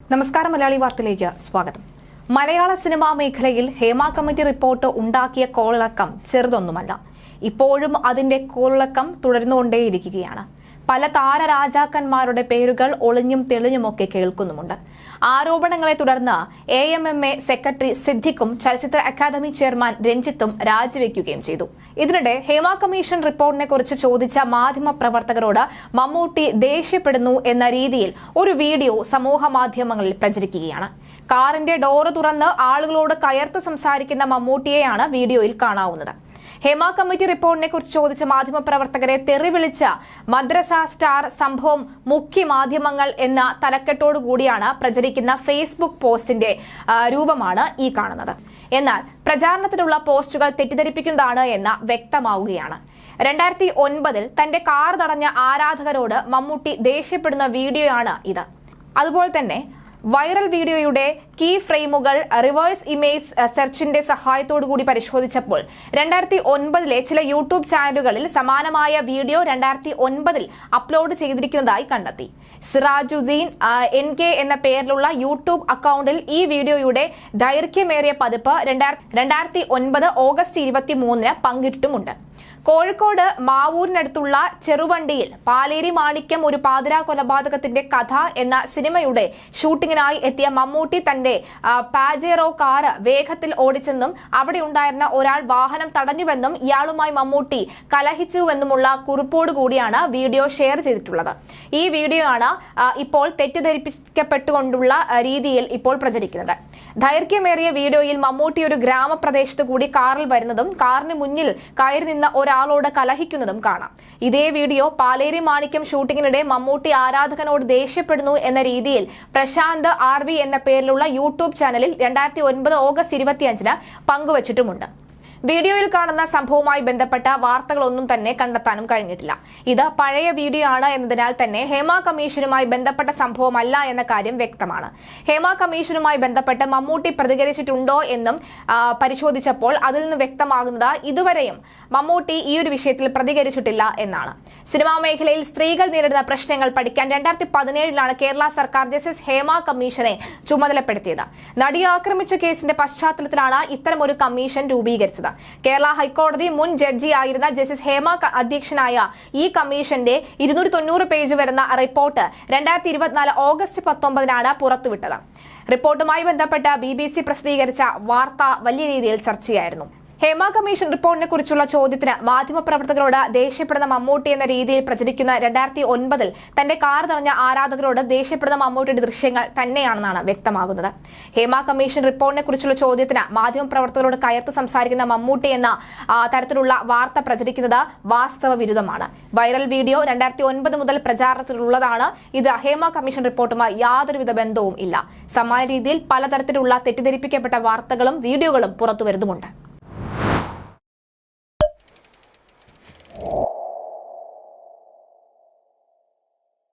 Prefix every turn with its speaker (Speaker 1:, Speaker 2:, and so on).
Speaker 1: നമസ്കാരം മലയാളി വാർത്തയിലേക്ക് സ്വാഗതം. മലയാള സിനിമാ മേഖലയിൽ ഹേമ കമ്മിറ്റി റിപ്പോർട്ട് ഉണ്ടാക്കിയ കോളിളക്കം ചെറുതൊന്നുമല്ല. ഇപ്പോഴും അതിന്റെ കോളിളക്കം തുടർന്നുകൊണ്ടേയിരിക്കുകയാണ്. പല താരരാജാക്കന്മാരുടെ പേരുകൾ ഒളിഞ്ഞും തെളിഞ്ഞുമൊക്കെ കേൾക്കുന്നുമുണ്ട്. ആരോപണങ്ങളെ തുടർന്ന് A M M A secretary സിദ്ദിഖും ചലച്ചിത്ര അക്കാദമി ചെയർമാൻ രഞ്ജിത്തും രാജിവെക്കുകയും ചെയ്തു. ഇതിനിടെ ഹേമ കമ്മീഷൻ റിപ്പോർട്ടിനെ കുറിച്ച് ചോദിച്ച മാധ്യമ പ്രവർത്തകരോട് മമ്മൂട്ടി ദേഷ്യപ്പെടുന്നു എന്ന രീതിയിൽ ഒരു വീഡിയോ സമൂഹ മാധ്യമങ്ങളിൽ പ്രചരിക്കുകയാണ്. കാറിന്റെ ഡോറ് തുറന്ന് ആളുകളോട് കയർത്ത് സംസാരിക്കുന്ന മമ്മൂട്ടിയെയാണ് വീഡിയോയിൽ കാണാവുന്നത്. ഹേമ കമ്മിറ്റി റിപ്പോർട്ടിനെ കുറിച്ച് ചോദിച്ച മാധ്യമപ്രവർത്തകരെ തെറിവിളിച്ച മദ്രസ സ്റ്റാർ സംഭവം മുഖ്യ മാധ്യമങ്ങൾ എന്ന തലക്കെട്ടോടു കൂടിയാണ് പ്രചരിക്കുന്ന ഫേസ്ബുക്ക് പോസ്റ്റിന്റെ രൂപമാണ് ഈ കാണുന്നത്. എന്നാൽ പ്രചാരണത്തിലുള്ള പോസ്റ്റുകൾ തെറ്റിദ്ധരിപ്പിക്കുന്നതാണ് എന്ന് വ്യക്തമാവുകയാണ്. രണ്ടായിരത്തി ഒൻപതിൽ തന്റെ കാർ തടഞ്ഞ ആരാധകരോട് മമ്മൂട്ടി ദേഷ്യപ്പെടുന്ന വീഡിയോയാണ് ഇത്. അതുപോലെ തന്നെ വൈറൽ വീഡിയോയുടെ കീ ഫ്രെയിമുകൾ റിവേഴ്സ് ഇമേജ് സെർച്ചിന്റെ കൂടി പരിശോധിച്ചപ്പോൾ രണ്ടായിരത്തി ഒൻപതിലെ ചില യൂട്യൂബ് ചാനലുകളിൽ സമാനമായ വീഡിയോ രണ്ടായിരത്തി ഒൻപതിൽ അപ്ലോഡ് ചെയ്തിരിക്കുന്നതായി കണ്ടെത്തി. സിറാജുദ്ദീൻ എൻ കെ എന്ന പേരിലുള്ള യൂട്യൂബ് അക്കൗണ്ടിൽ ഈ വീഡിയോയുടെ ദൈർഘ്യമേറിയ പതിപ്പ് രണ്ടായിരത്തി ഒൻപത് ഓഗസ്റ്റ് ഇരുപത്തി മൂന്നിന് പങ്കിട്ടിട്ടുമുണ്ട്. കോഴിക്കോട് മാവൂരിനടുത്തുള്ള ചെറുവണ്ടിയിൽ പാലേരി മാണിക്യം ഒരു പാതിരാ കൊലപാതകത്തിന്റെ കഥ എന്ന സിനിമയുടെ ഷൂട്ടിങ്ങിനായി എത്തിയ മമ്മൂട്ടി തന്റെ പാജേറോ കാറ് വേഗത്തിൽ ഓടിച്ചെന്നും അവിടെ ഉണ്ടായിരുന്ന ഒരാൾ വാഹനം തടഞ്ഞുവെന്നും ഇയാളുമായി മമ്മൂട്ടി കലഹിച്ചുവെന്നുമുള്ള കുറിപ്പോട് കൂടിയാണ് വീഡിയോ ഷെയർ ചെയ്തിട്ടുള്ളത്. ഈ വീഡിയോ ആണ് ഇപ്പോൾ തെറ്റിദ്ധരിപ്പിക്കപ്പെട്ടുകൊണ്ടുള്ള രീതിയിൽ ഇപ്പോൾ പ്രചരിക്കുന്നത്. ദൈർഘ്യമേറിയ വീഡിയോയിൽ മമ്മൂട്ടി ഒരു ഗ്രാമപ്രദേശത്ത് കൂടി കാറിൽ വരുന്നതും കാറിന് മുന്നിൽ കയറി നിന്ന ഒരാളോട് കലഹിക്കുന്നതും കാണാം. ഇതേ വീഡിയോ പാലേരി മാണിക്യം ഷൂട്ടിങ്ങിനിടെ മമ്മൂട്ടി ആരാധകനോട് ദേഷ്യപ്പെടുന്നു എന്ന രീതിയിൽ പ്രശാന്ത് ആർ എന്ന പേരിലുള്ള യൂട്യൂബ് ചാനലിൽ രണ്ടായിരത്തി ഒൻപത് ഓഗസ്റ്റ് ഇരുപത്തിയഞ്ചിന് പങ്കുവച്ചിട്ടുമുണ്ട്. വീഡിയോയിൽ കാണുന്ന സംഭവവുമായി ബന്ധപ്പെട്ട വാർത്തകളൊന്നും തന്നെ കണ്ടെത്താനും കഴിഞ്ഞിട്ടില്ല. ഇത് പഴയ വീഡിയോ ആണ് എന്നതിനാൽ തന്നെ ഹേമ കമ്മീഷനുമായി ബന്ധപ്പെട്ട സംഭവമല്ല എന്ന കാര്യം വ്യക്തമാണ്. ഹേമ കമ്മീഷനുമായി ബന്ധപ്പെട്ട് മമ്മൂട്ടി പ്രതികരിച്ചിട്ടുണ്ടോ എന്നും പരിശോധിച്ചപ്പോൾ അതിൽ നിന്ന് വ്യക്തമാകുന്നത് ഇതുവരെയും മമ്മൂട്ടി ഈ ഒരു വിഷയത്തിൽ പ്രതികരിച്ചിട്ടില്ല എന്നാണ്. സിനിമാ മേഖലയിൽ സ്ത്രീകൾ നേരിടുന്ന പ്രശ്നങ്ങൾ പഠിക്കാൻ രണ്ടായിരത്തി പതിനേഴിലാണ് കേരള സർക്കാർ ജസ്റ്റിസ് ഹേമ കമ്മീഷനെ ചുമതലപ്പെടുത്തിയത്. നടിയെ ആക്രമിച്ച കേസിന്റെ പശ്ചാത്തലത്തിലാണ് ഇത്തരമൊരു കമ്മീഷൻ രൂപീകരിച്ചത്. കേരള ഹൈക്കോടതി മുൻ ജഡ്ജിയായിരുന്ന ജസ്റ്റിസ് ഹേമ അധ്യക്ഷനായ ഈ കമ്മീഷന്റെ ഇരുന്നൂറ്റി തൊണ്ണൂറ് പേജ് വരുന്ന റിപ്പോർട്ട് രണ്ടായിരത്തി ഇരുപത്തിനാല് ഓഗസ്റ്റ് പത്തൊമ്പതിനാണ് പുറത്തുവിട്ടത്. റിപ്പോർട്ടുമായി ബന്ധപ്പെട്ട് ബി ബി സി പ്രസിദ്ധീകരിച്ച വാർത്ത വലിയ രീതിയിൽ ചർച്ചയായിരുന്നു. ഹേമ കമ്മീഷൻ റിപ്പോർട്ടിനെ കുറിച്ചുള്ള ചോദ്യത്തിന് മാധ്യമപ്രവർത്തകരോട് ദേഷ്യപ്പെടുന്ന മമ്മൂട്ടി എന്ന രീതിയിൽ പ്രചരിക്കുന്ന രണ്ടായിരത്തി ഒൻപതിൽ തന്റെ കാർ തടഞ്ഞ ആരാധകരോട് ദേഷ്യപ്പെടുന്ന മമ്മൂട്ടിയുടെ ദൃശ്യങ്ങൾ തന്നെയാണെന്നാണ് വ്യക്തമാകുന്നത്. ഹേമ കമ്മീഷൻ റിപ്പോർട്ടിനെ കുറിച്ചുള്ള ചോദ്യത്തിന് മാധ്യമപ്രവർത്തകരോട് കയർത്ത് സംസാരിക്കുന്ന മമ്മൂട്ടി എന്ന തരത്തിലുള്ള വാർത്ത പ്രചരിക്കുന്നത് വാസ്തവ വിരുദ്ധമാണ്. വൈറൽ വീഡിയോ രണ്ടായിരത്തി ഒൻപത് മുതൽ പ്രചാരണത്തിലുള്ളതാണ്. ഇത് ഹേമ കമ്മീഷൻ റിപ്പോർട്ടുമായി യാതൊരുവിധ ബന്ധവും ഇല്ല സമാന രീതിയിൽ പലതരത്തിലുള്ള തെറ്റിദ്ധരിപ്പിക്കപ്പെട്ട വാർത്തകളും വീഡിയോകളും പുറത്തുവരുന്നുമുണ്ട്.